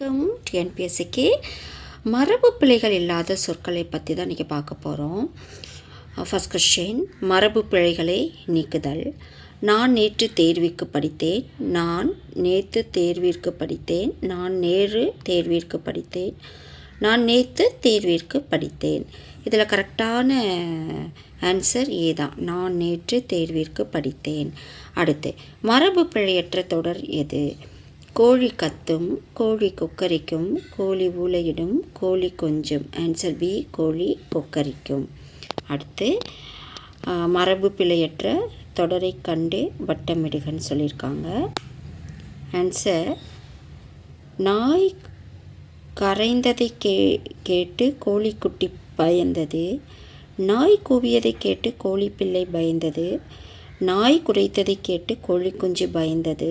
வணக்கம். டிஎன்பிஎஸ்சிக்கு மரபு பிழைகள் இல்லாத சொற்களை பற்றி தான் இன்றைக்கி பார்க்க போகிறோம் ஃபஸ்ட் கொஸ்டின் மரபு பிழைகளை நீக்குதல். நான் நேற்று தேர்விற்கு படித்தேன். நான் நேற்று தேர்விற்கு படித்தேன். நான் நேரு தேர்விற்கு படித்தேன். நான் நேற்று தேர்விற்கு படித்தேன். இதில் கரெக்டான ஆன்சர் ஏ தான். நான் நேற்று தேர்விற்கு படித்தேன். அடுத்து மரபு பிழையற்ற தொடர் எது? கோழி கத்தும் கோழி கொக்கரிக்கும் கோழி ஊலையிடும் கோழி கொஞ்சும். ஆன்சர் பி கோழி கொக்கரிக்கும். அடுத்து மரபு பிழையற்ற தொடரை கண்டு வட்டமிடுகன்னு சொல்லியிருக்காங்க. ஆன்சர் நாய் கரைந்ததை கே கேட்டு கோழிக்குட்டி பயந்தது. நாய் கூவியதை கேட்டு கோழி பிள்ளை பயந்தது. நாய் குறைத்ததை கேட்டு கோழி குஞ்சு பயந்தது.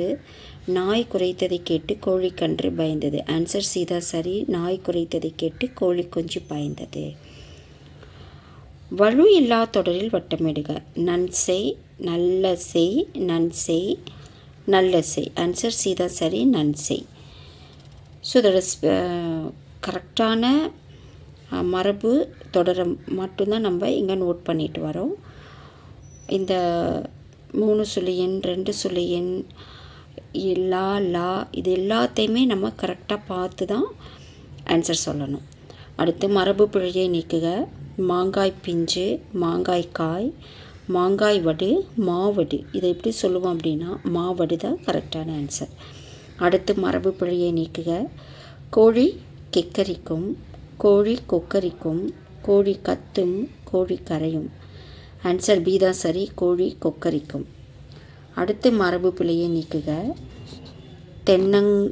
நாய் குறைத்ததை கேட்டு கோழிக்கன்று பயந்தது. ஆன்சர் சீதா சரி. நாய் குறைத்ததை கேட்டு கோழி குஞ்சு பயந்தது. வலு இல்லா தொடரில் வட்டமிடுக. நன்செய் நல்ல செய் நன்செய் நல்ல செய். ஆன்சர் சீதா சரி. நன்செய் ஸோ இதோட கரெக்டான மரபு தொடரை மட்டும்தான் நம்ம இங்கே நோட் பண்ணிட்டு வரோம். இந்த மூணு சுழியன் ரெண்டு சுழியன் லா லா இது எல்லாத்தையுமே நம்ம கரெக்டாக பார்த்து தான் ஆன்சர் சொல்லணும். அடுத்து மரபு பிழையை நீக்குக. மாங்காய் பிஞ்சு மாங்காய் காய் மாங்காய் வடு மாவடு. இதை எப்படி சொல்லுவோம் அப்படின்னா மாவடு தான் கரெக்டான ஆன்சர் அடுத்து மரபு பிழையை நீக்குக. கோழி கெக்கரிக்கும் கோழி கொக்கரிக்கும் கோழி கத்தும் கோழி கரையும். ஆன்சர் பி தான் சரி கோழி கொக்கரிக்கும். அடுத்து மரபு பிழையை நீக்குக. தென்னங்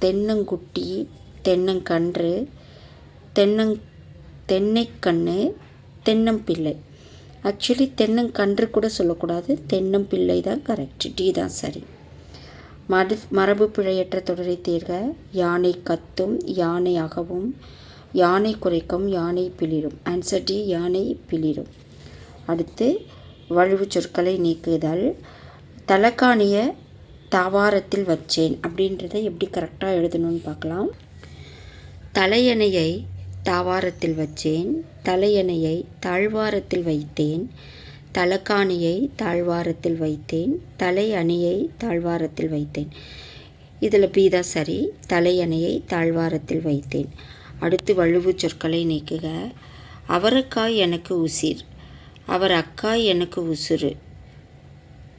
தென்னங்குட்டி தென்னங்கன்று தென்னங் தென்னைக்கண்ணு தென்னம்பிள்ளை. ஆக்சுவலி தென்னங்கன்று கூட சொல்லக்கூடாது. தென்னம்பிள்ளை தான் கரெக்ட் டி தான் சரி. மடு மரபு பிழையற்ற தொடரை தேர்க. யானை கத்தும் யானை அகவும். யானை குறைக்கும் யானை பிளிரும். ஆன்சர் டி யானை பிளிரும். அடுத்து வலுவு சொற்களை நீக்குதல். தலைக்காணியை தாவாரத்தில் வச்சேன். அப்படின்றத எப்படி கரெக்டாக எழுதணும்னு பார்க்கலாம். தலையணையை தாவாரத்தில் வச்சேன். தலையணையை தாழ்வாரத்தில் வைத்தேன். தலைக்காணியை தாழ்வாரத்தில் வைத்தேன். தலை அணியை தாழ்வாரத்தில் வைத்தேன். இதில் பீதா சரி. தலையணையை தாழ்வாரத்தில் வைத்தேன். அடுத்து வலுவு சொற்களை நீக்குக. அவரக்காய் எனக்கு உசிர். அவர் அக்காய் எனக்கு உசுறு.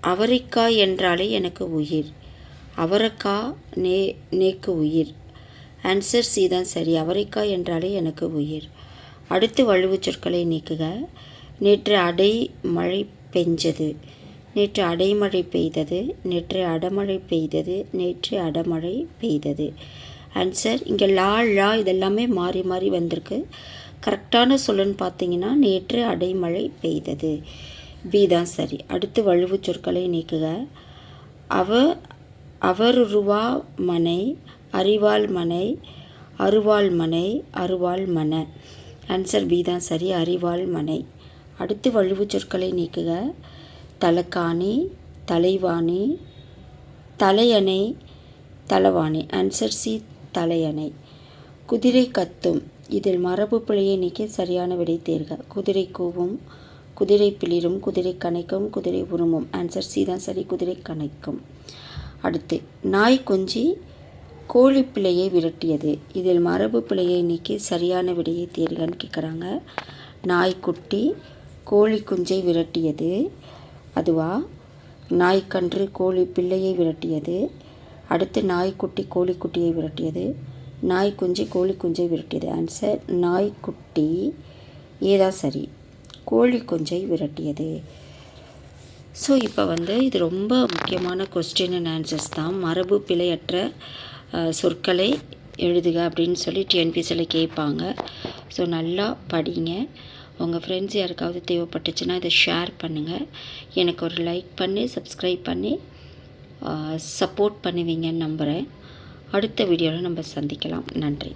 அவரைக்காய் என்றாலே எனக்கு உயிர். அவரைக்காய் நே நேக்கு உயிர். ஆன்சர் சி தான் சரி. அவரைக்காய் என்றாலே எனக்கு உயிர். அடுத்து வலுவு சொற்களை நீக்குக. நேற்று அடை மழை பெஞ்சது. நேற்று அடைமழை பெய்தது. நேற்று அடமழை பெய்தது. நேற்று அடமழை பெய்தது. ஆன்சர் இங்கே லா லா இதெல்லாமே மாறி மாறி வந்திருக்கு. கரெக்டான சொல்லுன்னு பார்த்தீங்கன்னா நேற்று அடைமழை பெய்தது. பி தான் சரி. அடுத்து வலுவு சொற்களை நீக்குக. அவ அவருருவா மனை அறிவாள் மனை அருவாள் மனை அருவாள் மன. ஆன்சர் பி தான் சரி. அறிவாள் மனை. அடுத்து வலுவு சொற்களை நீக்குக. தலக்காணி தலைவாணி தலையணை தலவாணி. ஆன்சர் சி தலையணை. குதிரை கத்தும். இதில் மரபு பிழையை நீக்கி சரியான விடை தேர்க. குதிரை கூவும். குதிரை பிளிரும் குதிரை கணைக்கும் குதிரை உருமும். ஆன்சர் சி தான் சரி குதிரை கணைக்கும். அடுத்து நாய் கொஞ்சி கோழி பிள்ளையை விரட்டியது. இதில் மரபு பிழையை நீக்கி சரியான விடையை தேர்கன்னு கேட்குறாங்க நாய்க்குட்டி கோழி குஞ்சை விரட்டியது. அதுவா? நாய்க்கன்று கோழி பிள்ளையை விரட்டியது. அடுத்து நாய்க்குட்டி கோழிக்குட்டியை விரட்டியது. நாய் குஞ்சு கோழி குஞ்சை விரட்டியது. ஆன்சர் நாய்க்குட்டி ஏதா சரி. கோழி குஞ்சை விரட்டியது. ஸோ இப்போ வந்து இது ரொம்ப முக்கியமான கொஸ்டின் அண்ட் ஆன்சர்ஸ் தான். மரபு பிழையற்ற சொற்களை எழுதுக அப்படின்னு சொல்லி டிஎன்பிசியில் கேட்பாங்க. ஸோ நல்லா படிங்க. உங்கள் ஃப்ரெண்ட்ஸ் யாருக்காவது தேவைப்பட்டுச்சுன்னா இதை ஷேர் பண்ணுங்கள் எனக்கு ஒரு லைக் பண்ணி சப்ஸ்கிரைப் பண்ணி. சப்போர்ட் பண்ணுவீங்கன்னு நம்புகிறேன் அடுத்த வீடியோவில் நம்ம சந்திக்கலாம். நன்றி.